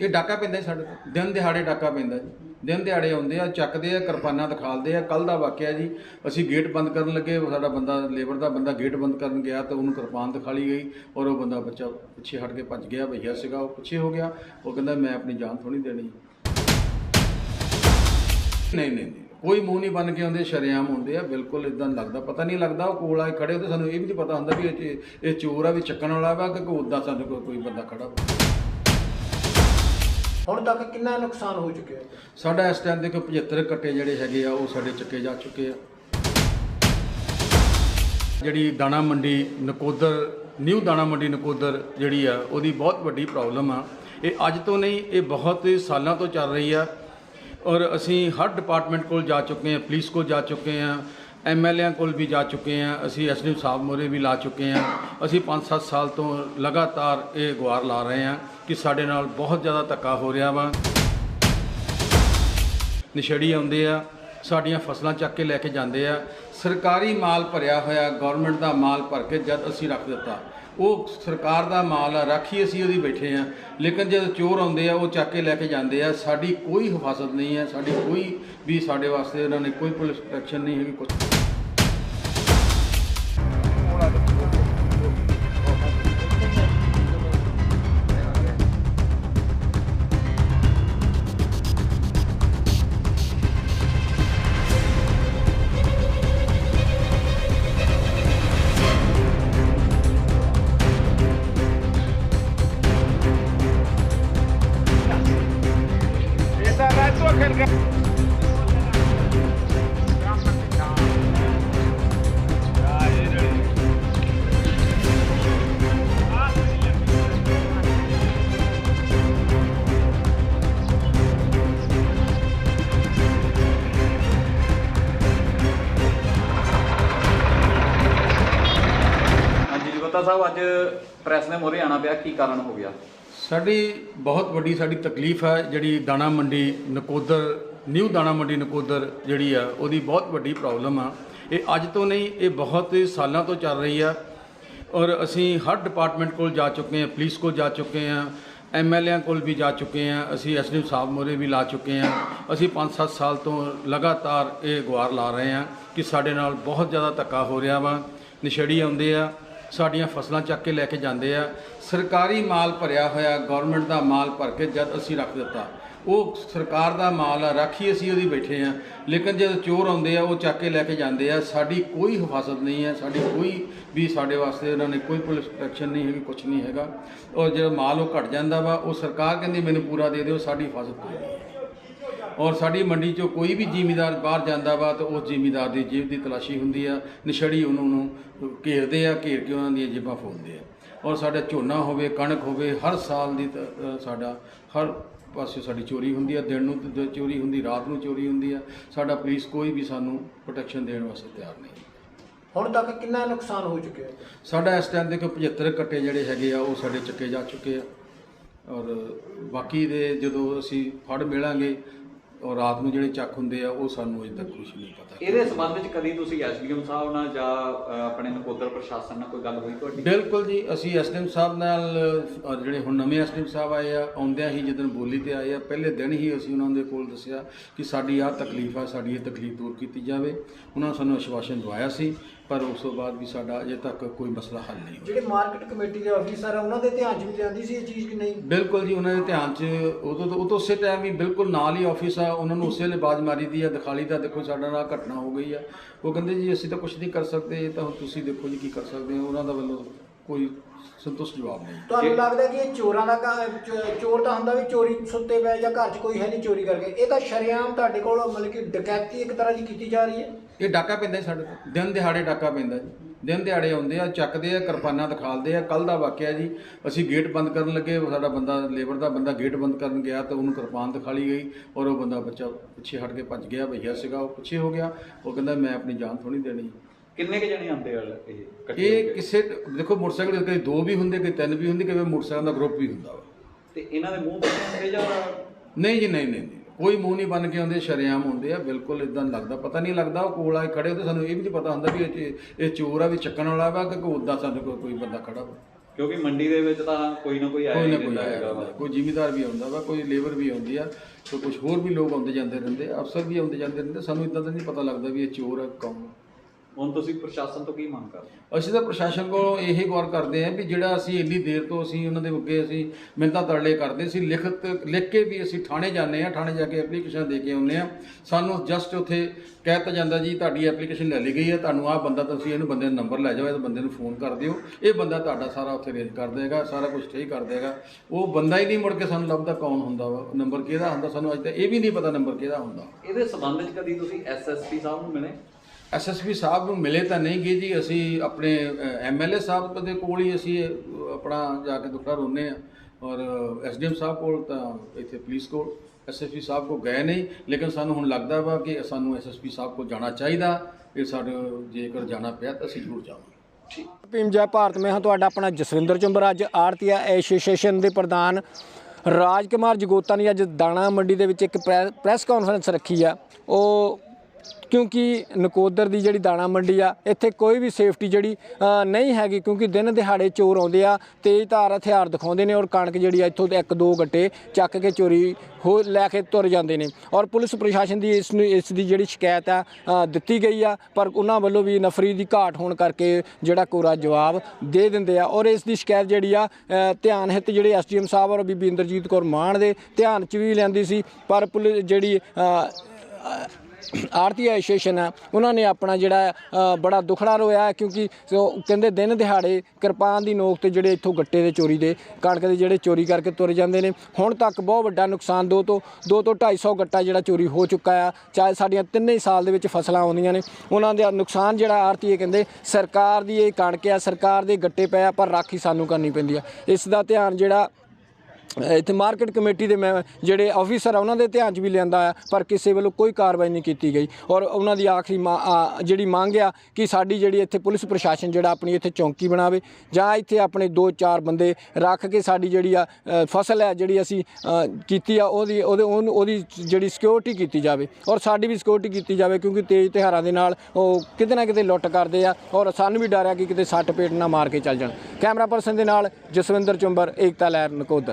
ਇਹ ਡਾਕਾ ਪੈਂਦਾ ਜੀ ਸਾਡੇ ਤੋਂ। ਦਿਨ ਦਿਹਾੜੇ ਡਾਕਾ ਪੈਂਦਾ ਜੀ। ਦਿਨ ਦਿਹਾੜੇ ਆਉਂਦੇ ਆ, ਚੱਕਦੇ ਆ, ਕਿਰਪਾਨਾਂ ਦਿਖਾਲਦੇ ਆ। ਕੱਲ ਦਾ ਵਾਕਿਆ ਜੀ, ਅਸੀਂ ਗੇਟ ਬੰਦ ਕਰਨ ਲੱਗੇ। ਸਾਡਾ ਬੰਦਾ, ਲੇਬਰ ਦਾ ਬੰਦਾ ਗੇਟ ਬੰਦ ਕਰਨ ਗਿਆ ਤਾਂ ਉਹਨੂੰ ਕਿਰਪਾਨ ਦਿਖਾਲੀ ਗਈ ਔਰ ਉਹ ਬੰਦਾ ਬੱਚਾ ਪਿੱਛੇ ਹਟ ਕੇ ਭੱਜ ਗਿਆ, ਭਈਆ ਸੀਗਾ, ਉਹ ਪਿੱਛੇ ਹੋ ਗਿਆ। ਉਹ ਕਹਿੰਦਾ, ਮੈਂ ਆਪਣੀ ਜਾਨ ਥੋੜੀ ਦੇਣੀ ਨਹੀਂ ਨਹੀਂ ਨਹੀਂ। ਕੋਈ ਮੂੰਹ ਨਹੀਂ ਬਨ ਕੇ ਆਉਂਦੇ, ਸ਼ਰੇਆਮ ਹੁੰਦੇ ਆ। ਬਿਲਕੁਲ ਇਦਾਂ ਲੱਗਦਾ। ਪਤਾ ਨਹੀਂ ਲੱਗਦਾ ਉਹ ਕੋਲ ਆਏ ਖੜੇ ਹੁੰਦੇ ਸਾਨੂੰ ਇਹ ਵੀ ਨਹੀਂ ਪਤਾ ਹੁੰਦਾ ਵੀ ਇਹ 'ਚ- ਇਹ ਚੋਰ ਆ ਵੀ ਚੱਕਣ ਵਾਲਾ ਵਾ ਕਿ ਕੋਈ ਉਦਾਂ ਸਾਨੂੰ ਕੋਈ- ਕੋਈ ਬੰਦਾ ਖੜਾ ਵਾ। ਹੁਣ ਤੱਕ ਕਿੰਨਾ ਨੁਕਸਾਨ ਹੋ ਚੁੱਕਿਆ ਹੈ? ਸਾਡਾ ਇਸ ਟਾਈਮ ਦੇਖੋ ਕੋਈ 75 ਕੱਟੇ ਜਿਹੜੇ ਹੈਗੇ ਆ, ਉਹ ਸਾਡੇ ਚੱਕੇ ਜਾ ਚੁੱਕੇ ਆ। ਜਿਹੜੀ ਦਾਣਾ ਮੰਡੀ ਨਕੋਦਰ ਨਿਊ ਦਾਣਾ ਮੰਡੀ ਨਕੋਦਰ ਜਿਹੜੀ ਆ, ਉਹਦੀ ਬਹੁਤ ਵੱਡੀ ਪ੍ਰੋਬਲਮ ਆ। ਇਹ ਅੱਜ ਤੋਂ ਨਹੀਂ, ਇਹ ਬਹੁਤ ਸਾਲਾਂ ਤੋਂ ਚੱਲ ਰਹੀ ਆ। ਔਰ ਅਸੀਂ ਹਰ ਡਿਪਾਰਟਮੈਂਟ ਕੋਲ ਜਾ ਚੁੱਕੇ ਹਾਂ ਪੁਲਿਸ ਕੋਲ ਜਾ ਚੁੱਕੇ ਹਾਂ ਐਮਐਲਏਆਂ ਕੋਲ ਵੀ ਜਾ ਚੁੱਕੇ ਹਾਂ। ਅਸੀਂ ਐਸਡੀਐਮ ਸਾਹਿਬ ਮੋਰੇ ਵੀ ਲਾ ਚੁੱਕੇ ਹਾਂ। ਅਸੀਂ 5-7 ਸਾਲ ਤੋਂ ਲਗਾਤਾਰ ਇਹ ਗੁਹਾਰ ਲਾ ਰਹੇ ਹਾਂ ਕਿ ਸਾਡੇ ਨਾਲ ਬਹੁਤ ਜ਼ਿਆਦਾ ਧੱਕਾ ਹੋ ਰਿਹਾ ਵਾ। ਨਸ਼ੇੜੀ ਆਉਂਦੇ ਆ, ਸਾਡੀਆਂ ਫਸਲਾਂ ਚੱਕ ਕੇ ਲੈ ਕੇ ਜਾਂਦੇ ਆ। ਸਰਕਾਰੀ ਮਾਲ ਭਰਿਆ ਹੋਇਆ ਗਵਰਨਮੈਂਟ ਦਾ ਮਾਲ ਭਰ ਕੇ ਜਦ ਅਸੀਂ ਰੱਖ ਦਿੱਤਾ। ਉਹ ਸਰਕਾਰ ਦਾ ਮਾਲ ਆ, ਰਾਖੀ ਅਸੀਂ ਉਹਦੀ ਬੈਠੇ ਆ ਲੇਕਿਨ ਜਦ ਚੋਰ ਆਉਂਦੇ ਆ, ਉਹ ਚੱਕ ਕੇ ਲੈ ਕੇ ਜਾਂਦੇ ਆ। ਸਾਡੀ ਕੋਈ ਹਿਫਾਜ਼ਤ ਨਹੀਂ ਹੈ, ਸਾਡੀ ਕੋਈ ਵੀ ਸਾਡੇ ਵਾਸਤੇ ਉਹਨਾਂ ਨੇ ਕੋਈ ਪੁਲਿਸ ਪ੍ਰੋਟੈਕਸ਼ਨ ਨਹੀਂ ਹੈਗੀ, ਕੁਛ ਹਾਂਜੀ ਸਾਹਿਬ, ਅੱਜ ਪ੍ਰੈਸ ਦੇ ਮੋਰੇ ਆਣਾ ਪਿਆ, ਕੀ ਕਾਰਨ ਹੋ ਗਿਆ? ਸਾਡੀ ਬਹੁਤ ਵੱਡੀ ਸਾਡੀ ਤਕਲੀਫ ਹੈ, ਜਿਹੜੀ ਦਾਣਾ ਮੰਡੀ ਨਕੋਦਰ, ਨਿਊ ਦਾਣਾ ਮੰਡੀ ਨਕੋਦਰ ਜਿਹੜੀ ਆ, ਉਹਦੀ ਬਹੁਤ ਵੱਡੀ ਪ੍ਰੋਬਲਮ ਆ। ਇਹ ਅੱਜ ਤੋਂ ਨਹੀਂ, ਇਹ ਬਹੁਤ ਸਾਲਾਂ ਤੋਂ ਚੱਲ ਰਹੀ ਆ। ਔਰ ਅਸੀਂ ਹਰ ਡਿਪਾਰਟਮੈਂਟ ਕੋਲ ਜਾ ਚੁੱਕੇ ਹਾਂ, ਪੁਲਿਸ ਕੋਲ ਜਾ ਚੁੱਕੇ ਹਾਂ ਐਮਐਲਏਆਂ ਕੋਲ ਵੀ ਜਾ ਚੁੱਕੇ ਹਾਂ, ਅਸੀਂ ਐਸਡੀਐਮ ਸਾਹਿਬ ਮੋਰੇ ਵੀ ਲਾ ਚੁੱਕੇ ਹਾਂ। ਅਸੀਂ 5-7 ਸਾਲ ਤੋਂ ਲਗਾਤਾਰ ਇਹ ਗੁਹਾਰ ਲਾ ਰਹੇ ਹਾਂ ਕਿ ਸਾਡੇ ਨਾਲ ਬਹੁਤ ਜ਼ਿਆਦਾ ਧੱਕਾ ਹੋ ਰਿਹਾ ਵਾ, ਨਸ਼ੇੜੀ ਆਉਂਦੇ ਆ। ਸਾਡੀਆਂ ਫਸਲਾਂ ਚੱਕ ਕੇ ਲੈ ਕੇ ਜਾਂਦੇ ਆ। ਸਰਕਾਰੀ ਮਾਲ ਭਰਿਆ ਹੋਇਆ ਗਵਰਨਮੈਂਟ ਦਾ ਮਾਲ ਭਰ ਕੇ ਜਦ ਅਸੀਂ ਰੱਖ ਦਿੱਤਾ। ਉਹ ਸਰਕਾਰ ਦਾ ਮਾਲ ਆ, ਰਾਖੀ ਅਸੀਂ ਉਹਦੀ ਬੈਠੇ ਆ। ਲੇਕਿਨ ਜਦ ਚੋਰ ਆਉਂਦੇ ਆ, ਉਹ ਚੱਕ ਕੇ ਲੈ ਕੇ ਜਾਂਦੇ ਆ। ਸਾਡੀ ਕੋਈ ਹਿਫਾਜ਼ਤ ਨਹੀਂ ਹੈ, ਸਾਡੀ ਕੋਈ ਵੀ ਸਾਡੇ ਵਾਸਤੇ ਉਹਨਾਂ ਨੇ ਕੋਈ ਪੁਲਿਸ ਪ੍ਰੋਟੈਕਸ਼ਨ ਨਹੀਂ ਹੈਗੀ ਕੁਝ ਨਹੀਂ ਹੈਗਾ। ਔਰ ਜਿਹੜਾ ਮਾਲ ਉਹ ਘਟ ਜਾਂਦਾ ਵਾ, ਉਹ ਸਰਕਾਰ ਕਹਿੰਦੀ ਮੈਨੂੰ ਪੂਰਾ ਦੇ ਦਿਓ, ਸਾਡੀ ਹਿਫਾਜ਼ਤ ਕੋਈ ਨਹੀਂ। ਔਰ ਸਾਡੀ ਮੰਡੀ 'ਚੋਂ ਕੋਈ ਵੀ ਜ਼ਿਮੀਦਾਰ ਬਾਹਰ ਜਾਂਦਾ ਵਾ ਤਾਂ ਉਸ ਜ਼ਿਮੀਦਾਰ ਦੀ ਜੇਬ ਦੀ ਤਲਾਸ਼ੀ ਹੁੰਦੀ ਆ ਨਸ਼ੜੀ ਉਹਨੂੰ ਨੂੰ ਘੇਰਦੇ ਆ ਘੇਰ ਕੇ ਉਹਨਾਂ ਦੀਆਂ ਜੇਬਾਂ ਫੋਲਦੇ ਆ। ਔਰ ਸਾਡਾ ਝੋਨਾ ਹੋਵੇ ਕਣਕ ਹੋਵੇ ਹਰ ਸਾਲ ਦੀ ਸਾਡਾ ਹਰ ਪਾਸੇ ਸਾਡੀ ਚੋਰੀ ਹੁੰਦੀ ਆ ਦਿਨ ਨੂੰ ਚੋਰੀ ਹੁੰਦੀ ਰਾਤ ਨੂੰ ਚੋਰੀ ਹੁੰਦੀ ਆ। ਸਾਡਾ ਪੁਲਿਸ ਕੋਈ ਵੀ ਸਾਨੂੰ ਪ੍ਰੋਟੈਕਸ਼ਨ ਦੇਣ ਵਾਸਤੇ ਤਿਆਰ ਨਹੀਂ। ਹੁਣ ਤੱਕ ਕਿੰਨਾ ਨੁਕਸਾਨ ਹੋ ਚੁੱਕਿਆ ਸਾਡਾ ਇਸ ਟਾਈਮ ਦੇ ਕੋਈ 75 ਕੱਟੇ ਜਿਹੜੇ ਹੈਗੇ ਆ ਉਹ ਸਾਡੇ ਚੱਕੇ ਜਾ ਚੁੱਕੇ ਆ। ਔਰ ਬਾਕੀ ਦੇ ਜਦੋਂ ਅਸੀਂ ਫੜ ਮਿਲਾਂਗੇ ਔਰ ਰਾਤ ਨੂੰ ਜਿਹੜੇ ਚੱਕ ਹੁੰਦੇ ਆ ਉਹ ਸਾਨੂੰ ਅਜੇ ਤੱਕ ਕੁਝ ਨਹੀਂ ਪਤਾ। ਇਹਦੇ ਸੰਬੰਧ ਵਿੱਚ ਕਦੀ ਤੁਸੀਂ ਐਸਡੀਐਮ ਸਾਹਿਬ ਨਾਲ ਜਾਂ ਆਪਣੇ ਨਕੋਦਰ ਪ੍ਰਸ਼ਾਸਨ ਨਾਲ ਕੋਈ ਗੱਲ ਹੋਈ ਤੁਹਾਡੀ? ਬਿਲਕੁਲ ਜੀ ਅਸੀਂ ਐਸਡੀਐਮ ਸਾਹਿਬ ਨਾਲ ਜਿਹੜੇ ਹੁਣ ਨਵੇਂ ਐਸਡੀਐਮ ਸਾਹਿਬ ਆਏ ਆ ਆਉਂਦਿਆਂ ਹੀ ਜਦੋਂ ਬੋਲੀ ਤੇ ਆਏ ਆ ਪਹਿਲੇ ਦਿਨ ਹੀ ਅਸੀਂ ਉਹਨਾਂ ਦੇ ਕੋਲ ਦੱਸਿਆ ਕਿ ਸਾਡੀ ਆਹ ਤਕਲੀਫ ਆ ਸਾਡੀ ਇਹ ਤਕਲੀਫ ਦੂਰ ਕੀਤੀ ਜਾਵੇ। ਉਹਨਾਂ ਸਾਨੂੰ ਆਸ਼ਵਾਸਨ ਦਵਾਇਆ ਸੀ। ਪਰ ਉਸ ਤੋਂ ਬਾਅਦ ਵੀ ਸਾਡਾ ਅਜੇ ਤੱਕ ਕੋਈ ਮਸਲਾ ਹੱਲ ਨਹੀਂ ਹੋਇਆ। ਜਿਹੜੇ ਮਾਰਕੀਟ ਕਮੇਟੀ ਦੇ ਅਫੀਸਰ ਆ ਉਹਨਾਂ ਦੇ ਧਿਆਨ 'ਚ ਵੀ ਜਾਂਦੀ ਸੀ ਇਹ ਚੀਜ਼ ਕਿ ਨਹੀਂ? ਬਿਲਕੁਲ ਜੀ ਉਹਨਾਂ ਦੇ ਧਿਆਨ 'ਚ ਉਦੋਂ ਤੋਂ ਉਹ ਤੋਂ ਉਸੇ ਟਾਈਮ ਹੀ ਬਿਲਕੁਲ ਨਾਲ ਹੀ ਆਫਿਸ ਆ ਉਹਨਾਂ ਨੂੰ ਉਸੇ ਵੇਲੇ ਬਾਜ਼ ਮਾਰੀ ਦੀ ਆ ਦਿਖਾਲੀ ਦਾ ਦੇਖੋ ਸਾਡਾ ਨਾਲ ਘਟਨਾ ਹੋ ਗਈ ਆ। ਉਹ ਕਹਿੰਦੇ ਜੀ ਅਸੀਂ ਤਾਂ ਕੁਝ ਨਹੀਂ ਕਰ ਸਕਦੇ ਇਹ ਤਾਂ ਹੁਣ ਤੁਸੀਂ ਦੇਖੋ ਜੀ ਕੀ ਕਰ ਸਕਦੇ ਹੋ ਉਹਨਾਂ ਦਾ ਵੱਲੋਂ ਕੋਈ ਸੰਤੁਸ਼ਟ ਜਵਾਬ ਨਹੀਂ। ਤੁਹਾਨੂੰ ਲੱਗਦਾ ਕਿ ਇਹ ਚੋਰਾਂ ਦਾ ਚੋਰ ਤਾਂ ਹੁੰਦਾ ਵੀ ਚੋਰੀ ਸੁੱਤੇ ਪਏ ਜਾਂ ਘਰ 'ਚ ਕੋਈ ਹੈ ਨਹੀਂ ਚੋਰੀ ਕਰਕੇ। ਇਹ ਤਾਂ ਸ਼ਰੇਆਮ ਤੁਹਾਡੇ ਕੋਲ ਮਤਲਬ ਕਿ ਡਕੈਤੀ ਇੱਕ ਤਰ੍ਹਾਂ ਦੀ ਕੀਤੀ ਜਾ ਰਹੀ ਹੈ। ਇਹ ਡਾਕਾ ਪੈਂਦਾ ਜੀ ਸਾਡੇ ਤੋਂ। ਦਿਨ ਦਿਹਾੜੇ ਡਾਕਾ ਪੈਂਦਾ ਜੀ। ਦਿਨ ਦਿਹਾੜੇ ਆਉਂਦੇ ਆ ਚੱਕਦੇ ਆ ਕਿਰਪਾਨਾਂ ਦਿਖਾਲਦੇ ਆ। ਕੱਲ ਦਾ ਵਾਕਿਆ ਜੀ ਅਸੀਂ ਗੇਟ ਬੰਦ ਕਰਨ ਲੱਗੇ। ਸਾਡਾ ਬੰਦਾ ਲੇਬਰ ਦਾ ਬੰਦਾ ਗੇਟ ਬੰਦ ਕਰਨ ਗਿਆ ਤਾਂ ਉਹਨੂੰ ਕਿਰਪਾਨ ਦਿਖਾਲੀ ਗਈ ਔਰ ਉਹ ਬੰਦਾ ਬੱਚਾ ਪਿੱਛੇ ਹਟ ਕੇ ਭੱਜ ਗਿਆ ਭਈਆ ਸੀਗਾ ਉਹ ਪਿੱਛੇ ਹੋ ਗਿਆ। ਉਹ ਕਹਿੰਦਾ ਮੈਂ ਆਪਣੀ ਜਾਨ ਥੋੜੀ ਦੇਣੀ ਕਿੰਨੇ ਕੁ ਜਣੇ ਆਉਂਦੇ ਆ ਇਹ ਇਕੱਠੇ ਹੋ ਇਹ ਕੇ? ਕਿਸੇ ਦੇਖੋ ਮੋਟਰਸਾਈਕਲ ਕਦੇ ਦੋ ਵੀ ਹੁੰਦੇ ਕਦੇ ਤਿੰਨ ਵੀ ਹੁੰਦੇ ਕਦੇ ਮੋਟਰਸਾਈਕਲ ਦਾ ਗਰੁੱਪ ਵੀ ਹੁੰਦਾ ਵਾ। ਤੇ ਇਹਨਾਂ ਦੇ ਮੂੰਹ ਹੁੰਦੇ ਜਾਂ ਨਹੀਂ ਜੀ ਨਹੀਂ ਨਹੀਂ ਨਹੀਂ। ਕੋਈ ਮੂੰਹ ਨਹੀਂ ਬਨ ਕੇ ਆਉਂਦੇ ਸ਼ਰੇਆਮ ਹੁੰਦੇ ਆ ਬਿਲਕੁਲ ਇਦਾਂ ਲੱਗਦਾ ਪਤਾ ਨਹੀਂ ਲੱਗਦਾ ਉਹ ਕੋਲ ਆਏ ਖੜੇ ਹੁੰਦੇ ਸਾਨੂੰ ਇਹ ਵੀ ਨਹੀਂ ਪਤਾ ਹੁੰਦਾ ਵੀ ਇਹ ਇਹ ਚੋਰ ਆ ਵੀ ਚੱਕਣ ਵਾਲਾ ਵਾ ਕਿ ਕੋਈ ਉਦਾਂ ਸਾਨੂੰ ਕੋਈ ਕੋਈ ਬੰਦਾ ਖੜਾ ਵਾ ਕਿਉਂਕਿ ਮੰਡੀ ਦੇ ਵਿੱਚ ਤਾਂ ਕੋਈ ਨਾ ਕੋਈ ਆਇਆ ਕੋਈ ਹੀ ਨਾ ਕੋਈ ਆਇਆ। ਹੁੰਦਾ। ਕੋਈ ਜ਼ਿਮੀਦਾਰ ਵੀ ਆਉਂਦਾ ਵਾ ਕੋਈ ਲੇਬਰ ਵੀ ਆਉਂਦੀ ਆ ਤੇ ਕੁਝ ਹੋਰ ਵੀ ਲੋਕ ਆਉਂਦੇ ਜਾਂਦੇ ਰਹਿੰਦੇ ਆ, ਅਫਸਰ ਵੀ ਆਉਂਦੇ ਜਾਂਦੇ ਰਹਿੰਦੇ ਸਾਨੂੰ ਇਦਾਂ ਤਾਂ ਨਹੀਂ ਪਤਾ ਲੱਗਦਾ ਵੀ ਇਹ ਚੋਰ ਹੈ ਕੌਣ ਆ। ਹੁਣ ਤੁਸੀਂ ਪ੍ਰਸ਼ਾਸਨ ਤੋਂ ਕੀ ਮੰਗ ਕਰਦੇ ਹੋ? ਅਸੀਂ ਤਾਂ ਪ੍ਰਸ਼ਾਸਨ ਕੋਲ ਇਹ ਗੌਰ ਕਰਦੇ ਹਾਂ ਵੀ ਜਿਹੜਾ ਅਸੀਂ ਇੰਨੀ ਦੇਰ ਤੋਂ ਅਸੀਂ ਉਹਨਾਂ ਦੇ ਅੱਗੇ ਅਸੀਂ ਮਿੰਨਤਾਂ ਤਰਲੇ ਕਰਦੇ ਸੀ ਲਿਖਤ ਲਿਖ ਕੇ ਵੀ ਅਸੀਂ ਥਾਣੇ ਜਾਂਦੇ ਹਾਂ ਥਾਣੇ ਜਾ ਕੇ ਐਪਲੀਕੇਸ਼ਨ ਦੇ ਕੇ ਆਉਂਦੇ ਹਾਂ। ਸਾਨੂੰ ਜਸਟ ਉੱਥੇ ਕਹਿ ਦਿੱਤਾ ਜਾਂਦਾ ਜੀ ਤੁਹਾਡੀ ਐਪਲੀਕੇਸ਼ਨ ਲੈ ਲਈ ਗਈ ਹੈ ਤੁਹਾਨੂੰ ਆਹ ਬੰਦਾ ਤੁਸੀਂ ਇਹਨੂੰ ਬੰਦੇ ਦਾ ਨੰਬਰ ਲੈ ਜਾਓ ਇਹ ਬੰਦੇ ਨੂੰ ਫੋਨ ਕਰ ਦਿਓ। ਇਹ ਬੰਦਾ ਤੁਹਾਡਾ ਸਾਰਾ ਉੱਥੇ ਅਰੇਂਜ ਕਰ ਦੇਗਾ ਸਾਰਾ ਕੁਝ ਠੀਕ ਕਰ ਦੇਗਾ। ਉਹ ਬੰਦਾ ਹੀ ਨਹੀਂ ਮੁੜ ਕੇ ਸਾਨੂੰ ਲੱਭਦਾ ਕੌਣ ਹੁੰਦਾ ਵਾ ਨੰਬਰ ਕਿਹਦਾ ਹੁੰਦਾ ਸਾਨੂੰ ਅੱਜ ਤੱਕ ਇਹ ਵੀ ਨਹੀਂ ਪਤਾ ਨੰਬਰ ਕਿਹਦਾ ਹੁੰਦਾ। ਇਹਦੇ ਸੰਬੰਧ ਵਿੱਚ ਕਦੀ ਤੁਸੀਂ ਐਸਐਸਪੀ ਸਾਹਿਬ ਨੂੰ ਮਿਲੇ? ਐਸਐਸਪੀ ਸਾਹਿਬ ਨੂੰ ਮਿਲੇ ਤਾਂ ਨਹੀਂ ਗਏ ਜੀ। ਅਸੀਂ ਆਪਣੇ ਐਮਐਲਏ ਸਾਹਿਬ ਦੇ ਕੋਲ ਹੀ ਅਸੀਂ ਆਪਣਾ ਜਾ ਕੇ ਦੁੱਖੜਾ ਰੋਨੇ ਆ ਔਰ ਐਸਡੀਐਮ ਸਾਹਿਬ ਕੋਲ ਤਾਂ ਇੱਥੇ ਪੁਲਿਸ ਕੋਲ ਐਸਐਸਪੀ ਸਾਹਿਬ ਕੋਲ ਗਏ ਨਹੀਂ। ਲੇਕਿਨ ਸਾਨੂੰ ਹੁਣ ਲੱਗਦਾ ਵਾ ਕਿ ਸਾਨੂੰ ਐਸਐਸਪੀ ਸਾਹਿਬ ਕੋਲ ਜਾਣਾ ਚਾਹੀਦਾ। ਇਹ ਸਾਡੇ, ਜੇਕਰ ਜਾਣਾ ਪਿਆ ਤਾਂ ਅਸੀਂ ਜ਼ਰੂਰ ਜਾਵਾਂਗੇ। ਭੀਮ ਜੈ ਭਾਰਤ, ਮੈਂ ਹਾਂ ਤੁਹਾਡਾ ਆਪਣਾ ਜਸਵਿੰਦਰ ਚੁੰਬਰ। ਅੱਜ ਆਰਤੀਆ ਐਸੋਸੀਏਸ਼ਨ ਦੇ ਪ੍ਰਧਾਨ ਰਾਜ ਕੁਮਾਰ ਜਗੋਤਾ ਨੇ ਅੱਜ ਦਾਣਾ ਮੰਡੀ ਦੇ ਵਿੱਚ ਇੱਕ ਪ੍ਰੈ- ਪ੍ਰੈਸ ਕਾਨਫਰੰਸ ਰੱਖੀ ਆ। ਉਹ ਕਿਉਂਕਿ ਨਕੋਦਰ ਦੀ ਜਿਹੜੀ ਦਾਣਾ ਮੰਡੀ ਆ, ਇੱਥੇ ਕੋਈ ਵੀ ਸੇਫਟੀ ਜਿਹੜੀ ਨਹੀਂ ਹੈਗੀ ਕਿਉਂਕਿ ਦਿਨ ਦਿਹਾੜੇ ਚੋਰ ਆਉਂਦੇ ਆ, ਤੇਜ਼ ਧਾਰ ਹਥਿਆਰ ਦਿਖਾਉਂਦੇ ਨੇ ਔਰ ਕਣਕ ਜਿਹੜੀ ਆ ਇੱਥੋਂ ਦੇ ਇੱਕ ਦੋ ਗੱਟੇ ਚੱਕ ਕੇ ਚੋਰੀ ਹੋ, ਲੈ ਕੇ ਤੁਰ ਜਾਂਦੇ ਨੇ। ਔਰ ਪੁਲਿਸ ਪ੍ਰਸ਼ਾਸਨ ਦੀ ਇਸ ਨੂੰ, ਇਸ ਦੀ ਜਿਹੜੀ ਸ਼ਿਕਾਇਤ ਆ ਦਿੱਤੀ ਗਈ ਆ, ਪਰ ਉਹਨਾਂ ਵੱਲੋਂ ਵੀ ਨਫਰੀ ਦੀ ਘਾਟ ਹੋਣ ਕਰਕੇ ਜਿਹੜਾ ਕੋਰਾ ਜਵਾਬ ਦੇ ਦਿੰਦੇ ਆ। ਔਰ ਇਸ ਦੀ ਸ਼ਿਕਾਇਤ ਜਿਹੜੀ ਆ ਧਿਆਨ ਹਿੱਤ ਜਿਹੜੇ ਐਸਡੀਐਮ ਸਾਹਿਬ ਔਰ ਬੀਬੀ ਇੰਦਰਜੀਤ ਕੌਰ ਮਾਨ ਦੇ ਧਿਆਨ ਚ ਵੀ ਲੈਂਦੀ ਸੀ, ਪਰ ਪੁਲਿਸ ਜਿਹੜੀ ਆਰਤੀ ਐਸੋਸੀਏਸ਼ਨ ਹੈ, ਉਹਨਾਂ ਨੇ ਆਪਣਾ ਜਿਹੜਾ ਬੜਾ ਦੁਖੜਾ ਰੋਇਆ ਕਿਉਂਕਿ ਸੋ ਕਹਿੰਦੇ ਦਿਨ ਦਿਹਾੜੇ ਕਿਰਪਾਨ ਦੀ ਨੋਕ ਤੇ ਜਿਹੜੇ ਇੱਥੋਂ ਗੱਟੇ ਦੇ ਚੋਰੀ ਦੇ ਕਣਕ ਦੇ ਜਿਹੜੇ ਚੋਰੀ ਕਰਕੇ ਤੁਰ ਜਾਂਦੇ ਨੇ। ਹੁਣ ਤੱਕ ਬਹੁਤ ਵੱਡਾ ਨੁਕਸਾਨ ਦੋ ਤੋਂ ਦੋ ਤੋਂ 250 ਗੱਟਾ ਜਿਹੜਾ ਚੋਰੀ ਹੋ ਚੁੱਕਾ ਆ ਚਾਹੇ ਸਾਡੀਆਂ ਤਿੰਨੇ ਸਾਲ ਦੇ ਵਿੱਚ ਫਸਲਾਂ ਆਉਂਦੀਆਂ ਨੇ, ਉਹਨਾਂ ਦਾ ਨੁਕਸਾਨ ਜਿਹੜਾ ਆਰਤੀ ਕਹਿੰਦੇ ਸਰਕਾਰ ਦੀ ਇਹ ਕਣਕ ਆ ਸਰਕਾਰ ਦੇ ਗੱਟੇ ਪਏ ਆ, ਪਰ ਰਾਖੀ ਸਾਨੂੰ ਕਰਨੀ ਪੈਂਦੀ ਆ ਇਸ ਦਾ ਧਿਆਨ ਜਿਹੜਾ ਇੱਥੇ ਮਾਰਕੀਟ ਕਮੇਟੀ ਦੇ ਮੈਂ ਜਿਹੜੇ ਆਫੀਸਰ ਆ, ਉਹਨਾਂ ਦੇ ਧਿਆਨ 'ਚ ਵੀ ਲਿਆਂਦਾ ਆ, ਪਰ ਕਿਸੇ ਵੱਲੋਂ ਕੋਈ ਕਾਰਵਾਈ ਨਹੀਂ ਕੀਤੀ ਗਈ। ਔਰ ਉਹਨਾਂ ਦੀ ਆਖਰੀ ਮਾ- ਜਿਹੜੀ ਮੰਗ ਆ ਕਿ ਸਾਡੀ ਜਿਹੜੀ ਇੱਥੇ ਪੁਲਿਸ ਪ੍ਰਸ਼ਾਸਨ ਜਿਹੜਾ ਆਪਣੀ ਇੱਥੇ ਚੌਂਕੀ ਬਣਾਵੇ, ਜਾਂ ਇੱਥੇ ਆਪਣੇ ਦੋ ਚਾਰ ਬੰਦੇ ਰੱਖ ਕੇ ਸਾਡੀ ਜਿਹੜੀ ਆ ਫਸਲ ਹੈ ਜਿਹੜੀ ਅਸੀਂ ਕੀਤੀ ਆ, ਉਹਦੀ, ਉਹਦੇ, ਉਹਨੂੰ- ਉਹਦੀ ਜਿਹੜੀ ਸਿਕਿਉਰਿਟੀ ਕੀਤੀ ਜਾਵੇ। ਔਰ ਸਾਡੀ ਵੀ ਸਿਕਿਉਰਿਟੀ ਕੀਤੀ ਜਾਵੇ, ਕਿਉਂਕਿ ਤੇਜ਼ ਤਿਉਹਾਰਾਂ ਦੇ ਨਾਲ ਉਹ ਕਿਤੇ ਨਾ ਕਿਤੇ ਲੁੱਟ ਕਰਦੇ ਆ, ਔਰ ਸਾਨੂੰ ਵੀ ਡਰ ਆ ਕਿ ਕਿਤੇ ਸੱਟ ਪੇਟ ਨਾ ਮਾਰ ਕੇ ਚੱਲ ਜਾਣ। ਕੈਮਰਾ ਪਰਸਨ ਦੇ ਨਾਲ ਜਸਵਿੰਦਰ ਚੁੰਬਰ, ਏਕਤਾ ਲਹਿਰ, ਨਕੋਦਰ।